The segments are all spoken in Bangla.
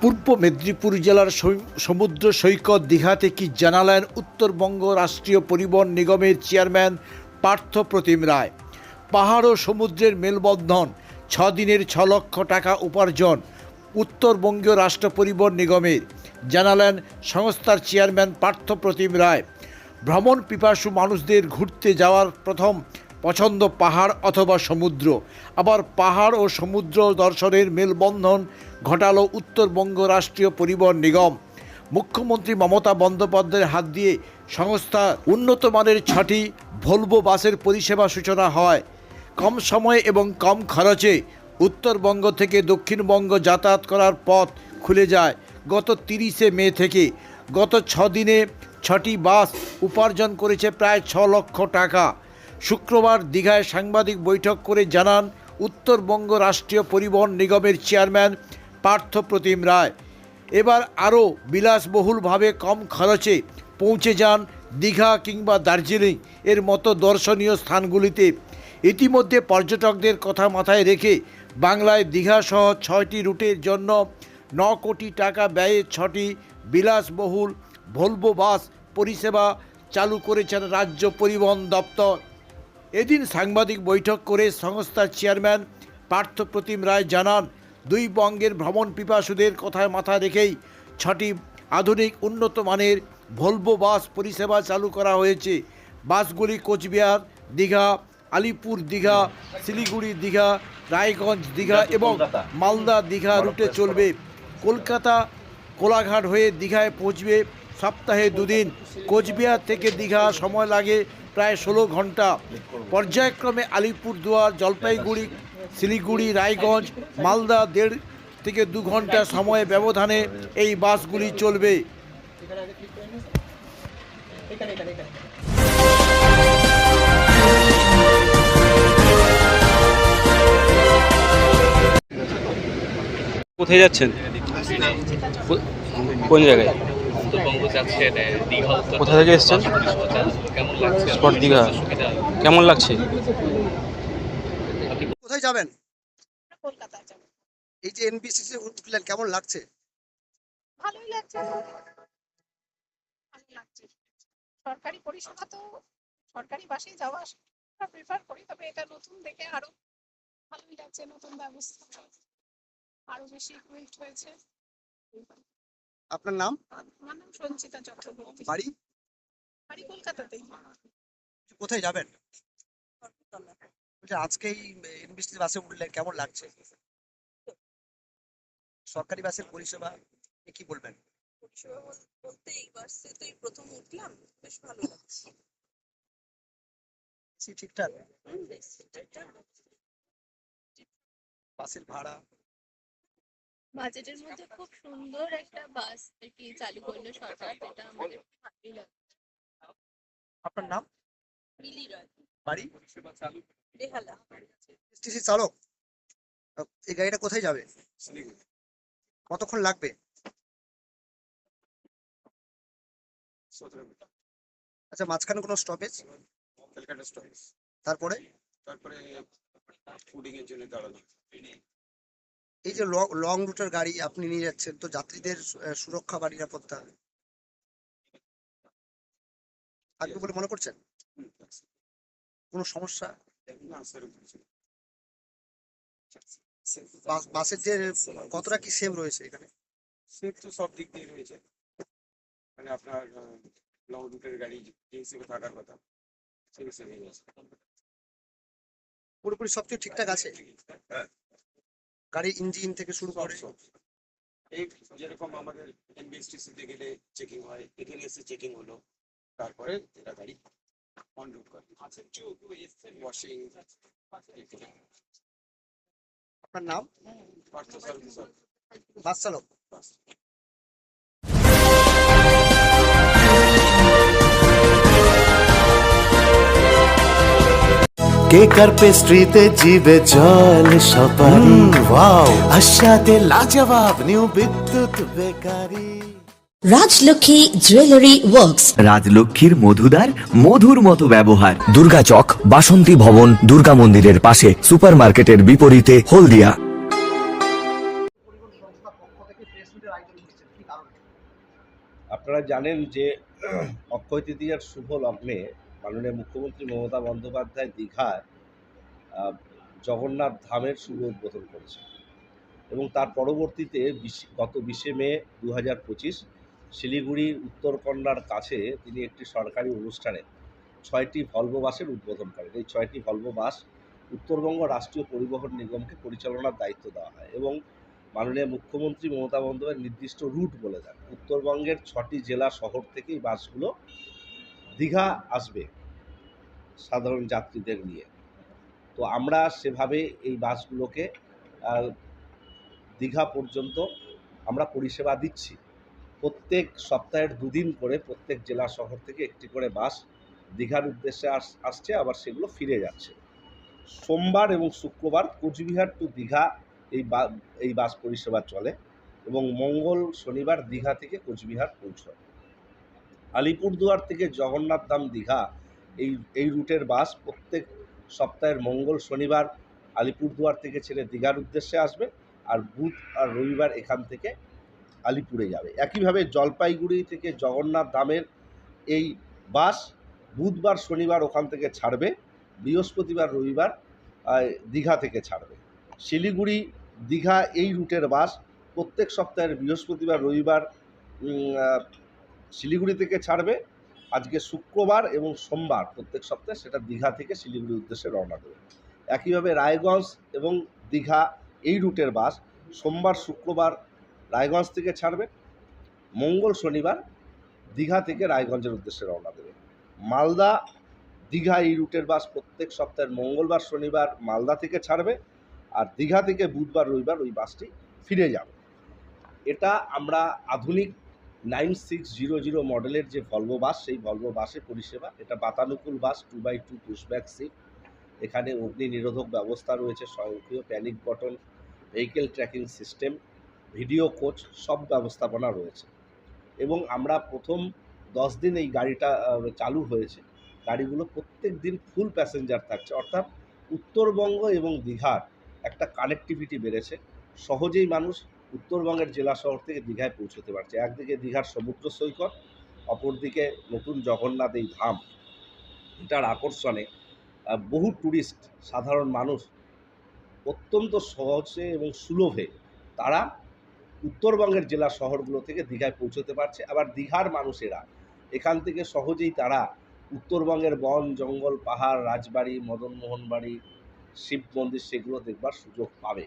পূর্ব মেদিনীপুর জেলার সমুদ্র সৈকত দীঘাতে কি জানালেন উত্তরবঙ্গ রাষ্ট্রীয় পরিবহন নিগমের চেয়ারম্যান পার্থ প্রতিম রায়? পাহাড় ও সমুদ্রের মেলবন্ধন, ছ দিনের ছ লক্ষ টাকা উপার্জন উত্তরবঙ্গীয় রাষ্ট্র পরিবহন নিগমের, জানালেন সংস্থার চেয়ারম্যান পার্থ প্রতিম রায়। ভ্রমণ পিপাসু মানুষদের ঘুরতে যাওয়ার প্রথম পছন্দ পাহাড় অথবা সমুদ্র। আবার পাহাড় ও সমুদ্র দর্শনের মেলবন্ধন ঘটালো উত্তরবঙ্গ রাষ্ট্রীয় পরিবহন নিগম। মুখ্যমন্ত্রী মমতা বন্দ্যোপাধ্যায়ের হাত দিয়ে সংস্থা উন্নত মানের ছটি ভলভো বাসের পরিষেবা সূচনা হয়। কম সময়ে এবং কম খরচে উত্তরবঙ্গ থেকে দক্ষিণবঙ্গ যাতায়াত করার পথ খুলে যায়। গত তিরিশে মে থেকে গত ছ দিনে ছটি বাস উপার্জন করেছে প্রায় ছ লক্ষ টাকা। শুক্রবার দীঘায় সাংবাদিক বৈঠক করে জানান উত্তরবঙ্গ রাষ্ট্রীয় পরিবহন নিগমের চেয়ারম্যান পার্থ প্রতিম রায়। এবার আরও বিলাসবহুলভাবে কম খরচে পৌঁছে যান দীঘা কিংবা দার্জিলিং এর মতো দর্শনীয় স্থানগুলিতে। ইতিমধ্যে পর্যটকদের কথা মাথায় রেখে বাংলায় দীঘাসহ ছয়টি রুটের জন্য ন কোটি টাকা ব্যয়ে ছটি বিলাসবহুল ভলভো বাস পরিষেবা চালু করেছেন রাজ্য পরিবহন দপ্তর। এদিন সাংবাদিক বৈঠক করে সংস্থার চেয়ারম্যান পার্থ প্রতিম রায় জানান দুই বঙ্গের ভ্রমণ পিপাসুদের কথায় মাথা রেখেই ছটি আধুনিক উন্নত মানের ভলভো বাস পরিষেবা চালু করা হয়েছে। বাসগুলি কোচবিহার দীঘা আলিপুর দীঘা শিলিগুড়ি দীঘা রায়গঞ্জ দীঘা এবং মালদা দীঘা রুটে চলবে। কলকাতা কোলাঘাট হয়ে দীঘায় পৌঁছবে সপ্তাহে দুদিন। কোচবিহার থেকে দীঘা সময় লাগে প্রায় ষোলো ঘণ্টা পর্যায়ক্রমে আলিপুরদুয়ার, জলপাইগুড়ি, শিলিগুড়ি, রায়গঞ্জ, মালদা দেড় থেকে দু ঘণ্টা সময় ব্যবধানে এই বাসগুলি চলবে। কোথায় যাচ্ছেন? কোন জায়গায়? উত্তরবঙ্গ যাচ্ছে দীঘা কোথা থেকে এসেছেন? কেমন লাগছে? স্পট দীঘা। কেমন লাগছে? কোথায় যাবেন? কলকাতায় এই যে এনবিসিসি উঠলেন কেমন লাগছে? ভালোই লাগছে। ভালো লাগছে। সরকারি পরিষেবা তো সরকারি বাসেই যাওয়া প্রেফার করি তবে এটা নতুন দেখে আরও ভালোই লাগছে নতুন ব্যবস্থা। আরও বেশি ইকুইপড হয়েছে। আপনার নাম? আমার নাম সঞ্চিতা চক্রবর্তী। বাড়ি? বাড়ি কলকাতাতেই। কোথায় যাবেন? বলছি আজকেই এনবিসিসি বাসে উঠলেন কেমন লাগছে? সরকারি বাসের পরিষেবা কি বলবেন? পরিষেবা বলতে এই বাসে তো এই প্রথম উঠলাম বেশ ভালো লাগছে। ঠিকঠাক। বাসের ভাড়া? বাজেটের মধ্যে খুব সুন্দর একটা বাস আর কি চালু করল সরকার যেটা আমাদের ভালোই লাগছে আপনার নাম? মিলি রয়। বাড়ি? বেহালা। এসটিসি চালক? এই গাড়িটা কোথায় যাবে? কতক্ষণ লাগবে? আচ্ছা মাঝখানে কোনো স্টপেজ স্টপেজ তারপরে? তারপরে ফুডিং এর জন্য দাঁড়ানো এই যে লং রুটের গাড়ি আপনি নিয়ে যাচ্ছেন তো যাত্রীদের সুরক্ষা বা নিরাপত্তা? থাকবে বলে মনে করছেন? কোনো সমস্যা? কিছু বাসের যে কতটা কি সেভ রয়েছে এখানে? সেফ তো সব দিক দিয়ে রয়েছে। মানে আপনার লং রুটের গাড়ি যে হিসেবে থাকার কথা সেই হিসেবে আছে পুরোপুরি সবকিছু ঠিকঠাক আছে? হ্যাঁ, গাড়ির ইঞ্জিন থেকে শুরু করে। এই যেরকম আমাদের এনবিএসটিসি তে গেলে চেকিং হয় এখানে এসে চেকিং হলো তারপরে এটা গাড়ি অন রুট করে। ওয়াশিং আপনার নাম? বাস চালক। কেক আর পেস্ট্রিতে জিবে জল সপারি? ওয়াও আশাতে লাজবাব new Bidyut bakery. Rajlakshmi jewellery works. রাজলক্ষ্মীর মধুদার মধুর মতো ব্যবহার। দুর্গা চক বাসন্তী ভবন দুর্গা মন্দিরের পাশে সুপারমার্কেটের বিপরীতে হলদিয়া। আপনারা জানেন যে অক্ষয় তৃতীয়ার শুভ লগ্নে মাননীয় মুখ্যমন্ত্রী মমতা বন্দ্যোপাধ্যায় দীঘায় জগন্নাথ ধামের শুভ উদ্বোধন করেছেন। এবং তার পরবর্তীতে গত বিশে মে দু হাজার পঁচিশ শিলিগুড়ির উত্তরকন্যার কাছে তিনি একটি সরকারি অনুষ্ঠানে ছয়টি ভলভো বাসের উদ্বোধন করেন। এই ছয়টি ভলভো বাস উত্তরবঙ্গ রাষ্ট্রীয় পরিবহন নিগমকে পরিচালনার দায়িত্ব দেওয়া হয় এবং মাননীয় মুখ্যমন্ত্রী মমতা বন্দ্যোপাধ্যায় নির্দিষ্ট রুট বলে দেন। উত্তরবঙ্গের ছটি জেলা শহর থেকে এই বাসগুলো দীঘা আসবে সাধারণ যাত্রীদের নিয়ে। তো আমরা সেভাবে এই বাসগুলোকে দীঘা পর্যন্ত আমরা পরিষেবা দিচ্ছি। প্রত্যেক সপ্তাহের দুদিন করে প্রত্যেক জেলা শহর থেকে একটি করে বাস দীঘার উদ্দেশ্যে আস, আসছে, আবার সেগুলো ফিরে যাচ্ছে। সোমবার এবং শুক্রবার কোচবিহার টু দীঘা এই বা, এই বাস পরিষেবা চলে এবং মঙ্গল শনিবার দীঘা থেকে কোচবিহার পৌঁছয়। আলিপুরদুয়ার থেকে জগন্নাথ ধাম দীঘা, এই এই রুটের বাস প্রত্যেক সপ্তাহের মঙ্গল শনিবার আলিপুরদুয়ার থেকে ছেড়ে দীঘার উদ্দেশ্যে আসবে আর বুধ আর রবিবার এখান থেকে আলিপুরে যাবে। একইভাবে জলপাইগুড়ি থেকে জগন্নাথ ধামের এই বাস বুধবার, শনিবার ওখান থেকে ছাড়বে, বৃহস্পতিবার, রবিবার দীঘা থেকে ছাড়বে। শিলিগুড়ি, দীঘা এই রুটের বাস প্রত্যেক সপ্তাহের বৃহস্পতিবার, রবিবার শিলিগুড়ি থেকে ছাড়বে। আজকে শুক্রবার এবং সোমবার প্রত্যেক সপ্তাহে সেটা দীঘা থেকে শিলিগুড়ির উদ্দেশ্যে রওনা দেবে। একইভাবে রায়গঞ্জ এবং দীঘা এই রুটের বাস সোমবার, শুক্রবার রায়গঞ্জ থেকে ছাড়বে। মঙ্গল, শনিবার দীঘা থেকে রায়গঞ্জের উদ্দেশ্যে রওনা দেবে। মালদা, দীঘা এই রুটের বাস প্রত্যেক সপ্তাহের মঙ্গলবার, শনিবার মালদা থেকে ছাড়বে আর দীঘা থেকে বুধবার, রবিবার ওই বাসটি ফিরে যাবে। এটা আমরা আধুনিক নাইন সিক্স জিরো জিরো মডেলের যে ভলভো বাস, সেই ভলভো বাসের পরিষেবা। এটা বাতানুকূল bus two by two pushback seat এখানে অগ্নি নিরোধক ব্যবস্থা রয়েছে, স্বয়ংক্রিয় panic button vehicle tracking system video coach সব ব্যবস্থাপনা রয়েছে। এবং আমরা প্রথম দশ দিন এই গাড়িটা চালু হয়েছে। গাড়িগুলো প্রত্যেক দিন ফুল প্যাসেঞ্জার থাকছে। অর্থাৎ উত্তরবঙ্গ এবং দীঘার একটা কানেক্টিভিটি বেড়েছে। সহজেই মানুষ উত্তরবঙ্গের জেলা শহর থেকে দীঘায় পৌঁছতে পারছে। একদিকে দীঘার সমুদ্র সৈকত, অপরদিকে নতুন জগন্নাথ এই ধাম। এটার আকর্ষণে বহু ট্যুরিস্ট সাধারণ মানুষ অত্যন্ত সহজে এবং সুলভে তারা উত্তরবঙ্গের জেলা শহরগুলো থেকে দীঘায় পৌঁছতে পারছে। আবার দীঘার মানুষেরা এখান থেকে সহজেই তারা উত্তরবঙ্গের বন, জঙ্গল, পাহাড়, রাজবাড়ি মদনমোহন বাড়ি শিব মন্দির, সেগুলো দেখবার সুযোগ পাবে।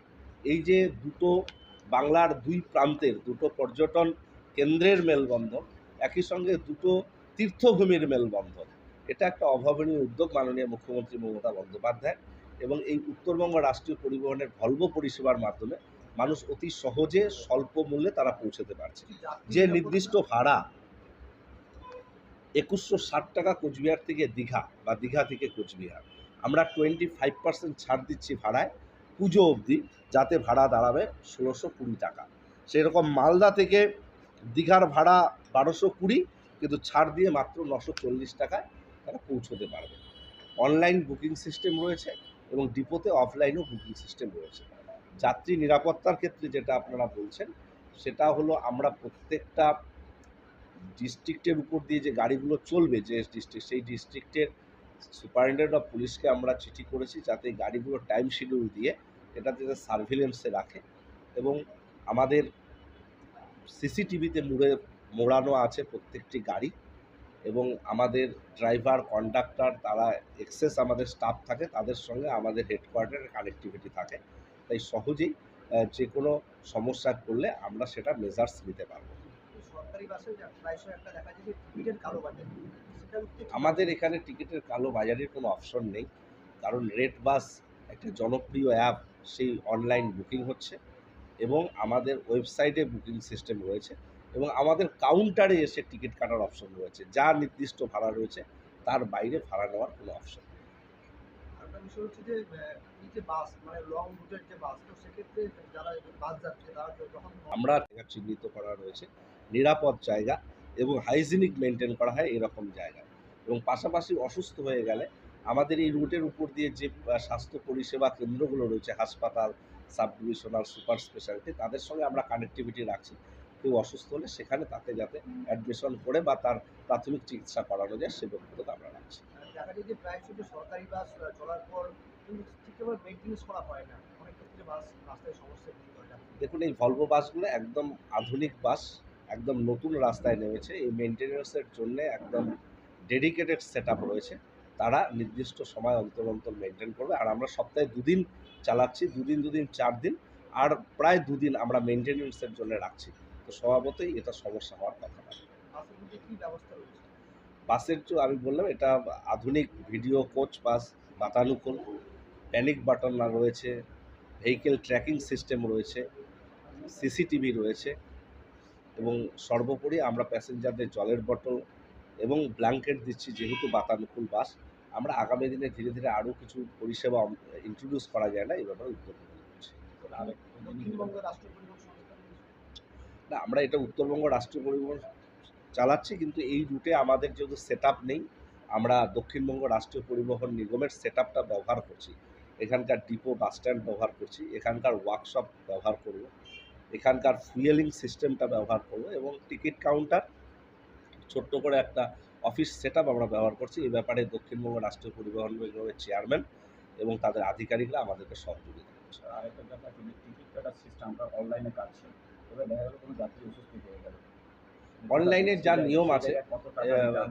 এই যে দুটো বাংলার দুই প্রান্তের দুটো পর্যটন কেন্দ্রের মেলবন্ধন, একই সঙ্গে দুটো তীর্থভূমির মেলবন্ধন। এটা একটা অভাবনীয় উদ্যোগ মাননীয় মুখ্যমন্ত্রী মমতা বন্দ্যোপাধ্যায় এবং এই উত্তরবঙ্গ রাষ্ট্রীয় পরিবহনের ভলভো পরিষেবার মাধ্যমে মানুষ অতি সহজে স্বল্প মূল্যে তারা পৌঁছতে পারছে। যে নির্দিষ্ট ভাড়া একুশশো ষাট টাকা কোচবিহার থেকে দীঘা বা দীঘা থেকে কোচবিহার, আমরা টোয়েন্টি ফাইভ পার্সেন্ট ছাড় দিচ্ছি ভাড়ায় পুজো অবধি। যাতে ভাড়া দাঁড়াবে ষোলোশো কুড়ি টাকা। সেরকম মালদা থেকে দীঘার ভাড়া বারোশো কুড়ি, কিন্তু ছাড় দিয়ে মাত্র নশো চল্লিশ টাকায় তারা পৌঁছতে পারবে। অনলাইন বুকিং সিস্টেম রয়েছে এবং ডিপোতে অফলাইনও বুকিং সিস্টেম রয়েছে। যাত্রী নিরাপত্তার ক্ষেত্রে যেটা আপনারা বলছেন, সেটা হলো আমরা প্রত্যেকটা ডিস্ট্রিক্টের উপর দিয়ে যে গাড়িগুলো চলবে, যে ডিস্ট্রিক্ট, সেই ডিস্ট্রিক্টের সুপারিনটেন্ডেন্ট অফ পুলিশকে আমরা চিঠি করেছি যাতে গাড়িগুলো টাইম শিডিউল দিয়ে এটা যাতে সার্ভিলেন্সে রাখে এবং আমাদের সিসিটিভিতে মুড়ে মোড়ানো আছে প্রত্যেকটি গাড়ি এবং আমাদের ড্রাইভার কন্ডাক্টর তারা এক্সেস আমাদের স্টাফ থাকে তাদের সঙ্গে আমাদের হেডকোয়ার্টারের কানেক্টিভিটি থাকে। তাই সহজেই যে কোনো সমস্যা করলে আমরা সেটা মেজার্স নিতে পারব। আমাদের এখানে টিকিটের কালো বাজারের কোনো অপশন নেই। কারণ রেড বাস একটা জনপ্রিয় অ্যাপ সেই অনলাইন বুকিং হচ্ছে এবং আমাদের ওয়েবসাইটে বুকিং সিস্টেম রয়েছে এবং আমাদের কাউন্টারে এসে টিকিট কাটার অপশন রয়েছে। যা নির্দিষ্ট ভাড়া রয়েছে তার বাইরে ভাড়া নেওয়ার কোনো অপশন বিষয় হচ্ছে যে এই যে বাস মানে লং রুটের যে বাস তো সেক্ষেত্রে যারা বাস যাচ্ছে তারা তো যখন আমরা জায়গা চিহ্নিত করা রয়েছে নিরাপদ জায়গা এবং হাইজিনিক মেনটেন করা হয় এরকম জায়গা এবং পাশাপাশি অসুস্থ হয়ে গেলে আমাদের এই রুটের উপর দিয়ে যে স্বাস্থ্য পরিষেবা কেন্দ্রগুলো রয়েছে হাসপাতাল সাব ডিভিশনাল সুপার স্পেশালিটি তাদের সঙ্গে আমরা কানেক্টিভিটি রাখছি। কেউ অসুস্থ হলে সেখানে তাকে যাতে অ্যাডমিশন করে বা তার প্রাথমিক চিকিৎসা করানো যায় সে ব্যক্তিগত আমরা রাখছি। দেখা যায় যে প্রায় শুধু সরকারি বাস চলার পর করা হয় না। অনেক ক্ষেত্রে বাস রাস্তায় সমস্যা দেখুন এই ভলভো বাসগুলো একদম আধুনিক বাস একদম নতুন রাস্তায় নেমেছে। এই মেনটেন্যান্সের জন্য একদম ডেডিকেটেড সেট রয়েছে। তারা নির্দিষ্ট সময় অন্তর অন্তর মেনটেন করবে। আর আমরা সপ্তাহে দুদিন চালাচ্ছি, দুদিন দুদিন, চার দিন। আর প্রায় দুদিন আমরা মেনটেন্যান্সের জন্য রাখছি। তো স্বভাবতই এটা সমস্যা হওয়ার কথা না। বাসের তো আমি বললাম, এটা আধুনিক ভিডিও কোচ বাস বাতানুকূল প্যানিক বাটন না রয়েছে ভেহিকেল ট্র্যাকিং সিস্টেম রয়েছে সিসিটিভি রয়েছে। এবং সর্বোপরি আমরা প্যাসেঞ্জারদের জলের বোতল এবং ব্ল্যাঙ্কেট দিচ্ছি, যেহেতু বাতানুকূল বাস। আমরা আগামী দিনে ধীরে ধীরে আরও কিছু পরিষেবা ইন্ট্রোডিউস করা যায় না এই ব্যাপারে উদ্যোগ না আমরা এটা উত্তরবঙ্গ রাষ্ট্রীয় পরিবহন চালাচ্ছি কিন্তু এই রুটে আমাদের যেহেতু সেট নেই আমরা দক্ষিণবঙ্গ রাষ্ট্রীয় পরিবহন নিগমের সেট ব্যবহার করছি। এখানকার ডিপো বাস স্ট্যান্ড ব্যবহার করছি এখানকার ওয়ার্কশপ ব্যবহার করব এখানকার ফুয়েলিং সিস্টেমটা ব্যবহার করব এবং টিকিট কাউন্টার ছোট্ট করে একটা অফিস সেট আমরা ব্যবহার করছি। এই ব্যাপারে দক্ষিণবঙ্গ রাষ্ট্রীয় পরিবহন নিগমের চেয়ারম্যান এবং তাদের আধিকারিকরা আমাদেরকে সহযোগিতা করছে। আরেকটা ব্যাপার টিকিট কাটার সিস্টেমটা অনলাইনে কাটছে। এবার দেখা গেল কোনো যাত্রী অসুস্থ হয়ে গেল। অনলাইনে যা নিয়ম আছে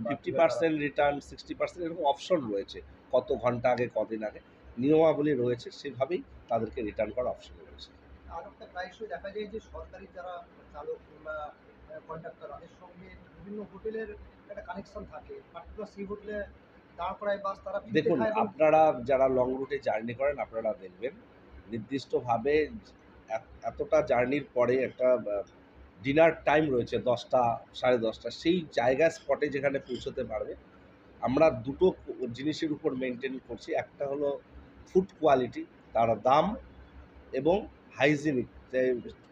fifty percent return sixty percent এরকম অপশন রয়েছে। কত ঘণ্টা আগে কদিন আগে নিয়মাবলী রয়েছে সেভাবেই তাদেরকে রিটার্ন করার অপশন রয়েছে। আর একটা প্রায়শই দেখা যায় যে সরকারি যারা চালক কিংবা কন্ডাক্টর তাদের সঙ্গে বিভিন্ন হোটেলের একটা কানেকশন থাকে। পার্টিকুলার সেই হোটেলে দাঁড় করায় বাস তারা দেখুন আপনারা যারা লং রুটে জার্নি করেন আপনারা দেখবেন নির্দিষ্টভাবে এত- এতটা জার্নির পরে একটা ডিনার টাইম রয়েছে দশটা সাড়ে দশটা সেই জায়গা স্পটে যেখানে পৌঁছতে পারবে আমরা দুটো জিনিসের উপর মেনটেন করছি। একটা হলো ফুড কোয়ালিটি তার দাম এবং হাইজিনিক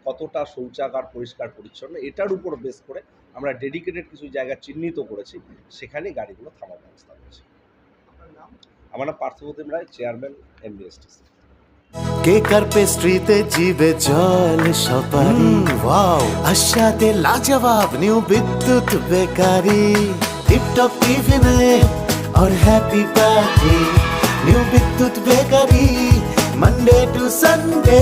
কতটা শৌচাগার পরিষ্কার পরিচ্ছন্ন এটার উপর বেস করে আমরা ডেডিকেটেড কিছু জায়গা চিহ্নিত করেছি সেখানেই গাড়িগুলো থামার ব্যবস্থা রয়েছে আপনার নাম আমার নাম পার্থপ্রতিম রায় চেয়ারম্যান এমবিএসটিসি কেকার পেস্ট্রিতে জিবে জল সপারি ওয়াও আশাতে লাজবাব নিউ বিদ্যুৎ বেকারি টিপটপ টিফিনে और happy party new Bidyut bakery Monday to Sunday